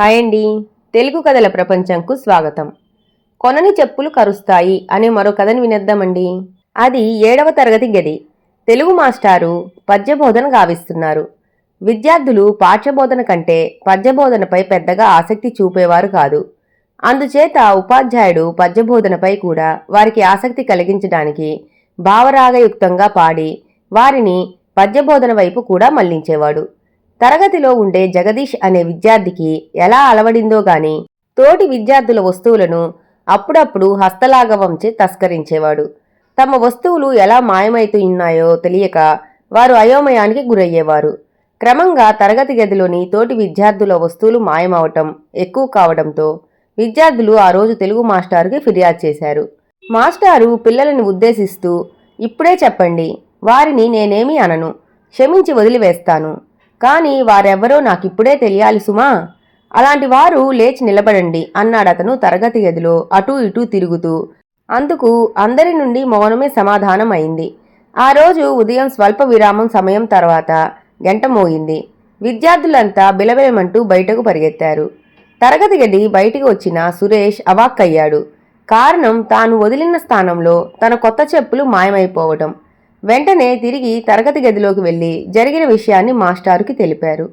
Hi అండి. తెలుగు కథల ప్రపంచంకు స్వాగతం. కొనని చెప్పులు కరుస్తాయి అనే మరో కథని వినేద్దామండి. అది ఏడవ తరగతి గది. తెలుగు మాస్టారు పద్యబోధన గావిస్తున్నారు. విద్యార్థులు పాఠ్యబోధన కంటే పద్యబోధనపై పెద్దగా ఆసక్తి చూపేవారు కాదు. అందుచేత ఉపాధ్యాయుడు పద్యబోధనపై కూడా వారికి ఆసక్తి కలిగించడానికి భావరాగయుక్తంగా పాడి వారిని పద్యబోధన వైపు కూడా మళ్ళించేవాడు. తరగతిలో ఉండే జగదీష్ అనే విద్యార్థికి ఎలా అలవడిందో గాని తోటి విద్యార్థుల వస్తువులను అప్పుడప్పుడు హస్తలాఘవంచే తస్కరించేవాడు. తమ వస్తువులు ఎలా మాయమైతూ ఉన్నాయో తెలియక వారు అయోమయానికి గురయ్యేవారు. క్రమంగా తరగతి గదిలోని తోటి విద్యార్థుల వస్తువులు మాయమవటం ఎక్కువ కావడంతో విద్యార్థులు ఆ రోజు తెలుగు మాస్టారుకి ఫిర్యాదు చేశారు. మాస్టారు పిల్లలను ఉద్దేశిస్తూ ఇప్పుడే చెప్పండి వారిని నేనేమీ అనను క్షమించి వదిలివేస్తాను కానీ వారెవరో నాకిప్పుడే తెలియాలి సుమా. అలాంటి వారు లేచి నిలబడండి అన్నాడతను తరగతి గదిలో అటూ ఇటూ తిరుగుతూ. అందుకు అందరి నుండి మౌనమే సమాధానం అయింది ఆ రోజు ఉదయం స్వల్ప విరామం సమయం తర్వాత గంట మోగింది. విద్యార్థులంతా బిలబిలమంటూ బయటకు పరిగెత్తారు. తరగతి గది బయటికి వచ్చిన సురేష్ అవాక్కయ్యాడు. కారణం తాను వదిలిన స్థానంలో తన కొత్త చెప్పులు మాయమైపోవటం. వెంటనే తిరిగి తరగతి గదిలోకి వెళ్ళి జరిగిన విషయాన్ని మాస్టారుకి తెలిపారు.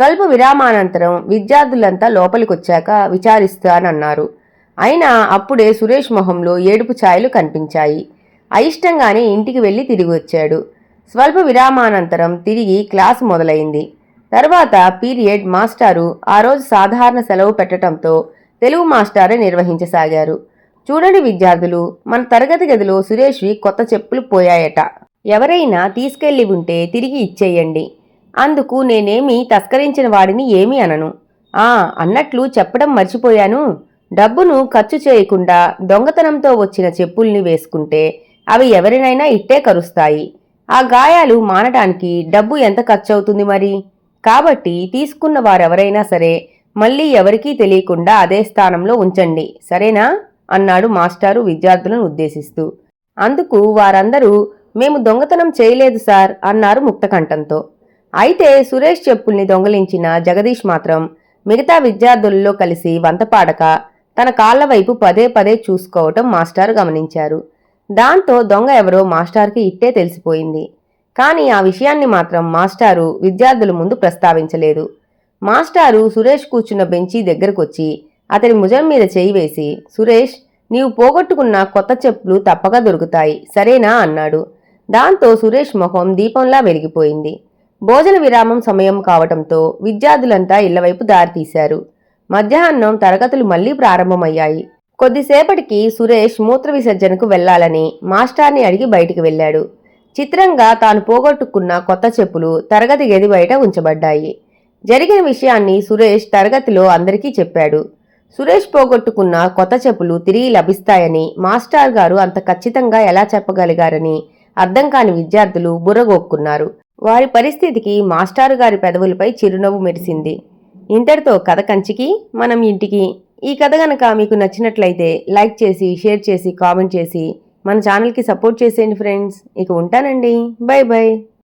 స్వల్ప విరామానంతరం విద్యార్థులంతా లోపలికొచ్చాక విచారిస్తానన్నారు. అయినా అప్పుడే సురేష్ మొహంలో ఏడుపు ఛాయలు కనిపించాయి. అయిష్టంగానే ఇంటికి వెళ్ళి తిరిగి వచ్చాడు. స్వల్ప విరామానంతరం తిరిగి క్లాసు మొదలైంది. తర్వాత పీరియడ్ మాస్టారు ఆ రోజు సాధారణ సెలవు పెట్టడంతో తెలుగు మాస్టారే నిర్వహించసాగారు. చూడండి విద్యార్థులు మన తరగతి గదిలో సురేష్వి కొత్త చెప్పులు పోయాయట. ఎవరైనా తీసుకెళ్ళి ఉంటే తిరిగి ఇచ్చేయండి. అందుకు నేనేమి తస్కరించిన వాడిని ఏమీ అనను. ఆ అన్నట్లు చెప్పడం మర్చిపోయాను. డబ్బును ఖర్చు చేయకుండా దొంగతనంతో వచ్చిన చెప్పుల్ని వేసుకుంటే అవి ఎవరినైనా ఇట్టే కరుస్తాయి. ఆ గాయాలు మానటానికి డబ్బు ఎంత ఖర్చవుతుంది మరి? కాబట్టి తీసుకున్న వారెవరైనా సరే మళ్ళీ ఎవరికీ తెలియకుండా అదే స్థానంలో ఉంచండి. సరేనా? అన్నాడు మాస్టారు విద్యార్థులను ఉద్దేశిస్తూ. అందుకు వారందరూ మేము దొంగతనం చేయలేదు సార్ అన్నారు ముక్తకంఠంతో. అయితే సురేష్ చెప్పుల్ని దొంగలించిన జగదీష్ మాత్రం మిగతా విద్యార్థుల్లో కలిసి వంతపాడక తన కాళ్ళ వైపు పదే పదే చూసుకోవటం మాస్టారు గమనించారు. దాంతో దొంగ ఎవరో మాస్టార్కి ఇట్టే తెలిసిపోయింది. కానీ ఆ విషయాన్ని మాత్రం మాస్టారు విద్యార్థుల ముందు ప్రస్తావించలేదు. మాస్టారు సురేష్ కూర్చున్న బెంచీ దగ్గరకొచ్చి అతని భుజం మీద చేయి వేసి సురేష్ నీవు పోగొట్టుకున్న కొత్త చెప్పులు తప్పక దొరుకుతాయి సరేనా? అన్నాడు. దాంతో సురేష్ మొహం దీపంలా వెలిగిపోయింది. భోజన విరామం సమయం కావటంతో విద్యార్థులంతా ఇళ్ళవైపు దారితీశారు. మధ్యాహ్నం తరగతులు మళ్ళీ ప్రారంభమయ్యాయి. కొద్దిసేపటికి సురేష్ మూత్ర విసర్జనకు వెళ్ళాలని మాస్టార్ని అడిగి బయటికి వెళ్ళాడు. చిత్రంగా తాను పోగొట్టుకున్న కొత్త చెప్పులు తరగతి గది బయట ఉంచబడ్డాయి. జరిగిన విషయాన్ని సురేష్ తరగతిలో అందరికీ చెప్పాడు. సురేష్ పోగొట్టుకున్న కొత్త చెప్పులు తిరిగి లభిస్తాయని మాస్టార్ గారు అంత ఖచ్చితంగా ఎలా చెప్పగలిగారని అర్థం కాని విద్యార్థులు బుర్రగొక్కున్నారు. వారి పరిస్థితికి మాస్టారు గారి పెదవులపై చిరునవ్వు మెరిసింది. ఇంతటితో కథ కంచికి మనం ఇంటికి. ఈ కథ గనక మీకు నచ్చినట్లయితే లైక్ చేసి షేర్ చేసి కామెంట్ చేసి మన ఛానల్కి సపోర్ట్ చేసేయండి ఫ్రెండ్స్. ఇక ఉంటానండి. Bye bye.